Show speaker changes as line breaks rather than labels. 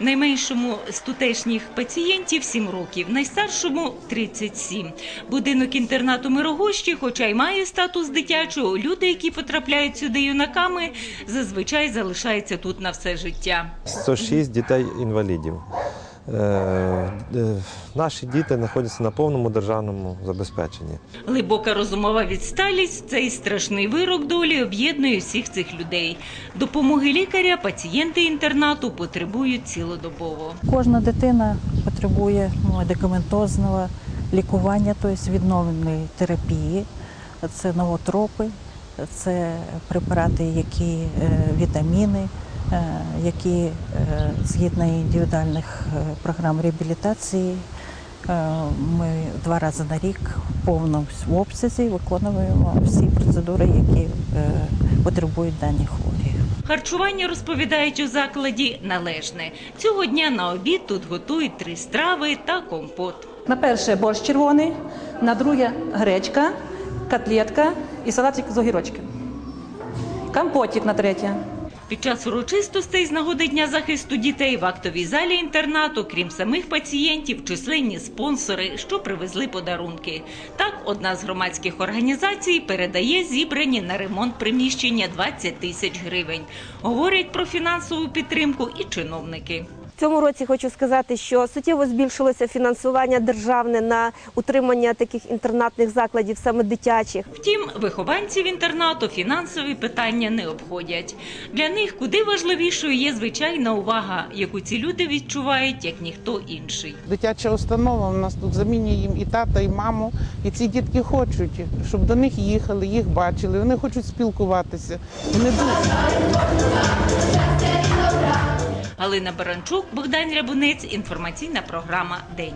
Найменшому з тутешніх пацієнтів 7 років, найстаршому 37. Будинок інтернату Мирогощі, хоча й має статус дитячого, люди, які потрапляють сюди юнаками, зазвичай залишаються тут на все життя.
106 дітей-інвалідів. Е, е, Наші діти знаходяться на повному державному забезпеченні.
Глибока розумова відсталість цей страшний вирок долі об'єднує всіх цих людей. Допомоги лікаря пацієнти інтернату потребують цілодобово.
Кожна дитина потребує медикаментозного лікування, тобто відновленої терапії. Це новотропи, це препарати, які е, вітаміни, е, які е, згідно індивідуальних е, програм реабілітації. е, Ми два рази на рік в повному обсязі виконуємо всі процедури, які е, потребують дані хворі.
Харчування розповідають у закладі належне. Цього дня на обід тут готують три страви та компот.
На перше борщ червоний, на друге гречка, котлетка і салатик з огірочки. Компотик на третє.
Під час урочистостей з нагоди Дня захисту дітей в актовій залі інтернату, крім самих пацієнтів, численні спонсори, що привезли подарунки. Так, одна з громадських організацій передає зібрані на ремонт приміщення 20 тисяч гривень. Говорять про фінансову підтримку і чиновники.
В цьому році хочу сказати, що суттєво збільшилося фінансування державне на утримання таких інтернатних закладів, саме дитячих.
Втім, вихованців інтернату фінансові питання не обходять. Для них куди важливішою є звичайна увага, яку ці люди відчувають як ніхто інший.
Дитяча установа у нас тут замінює їм і тата, і маму. І ці дітки хочуть, щоб до них їхали, їх бачили. Вони хочуть спілкуватися. Вони дуже
Галина Баранчук, Богдан Рябунець. Інформаційна програма День.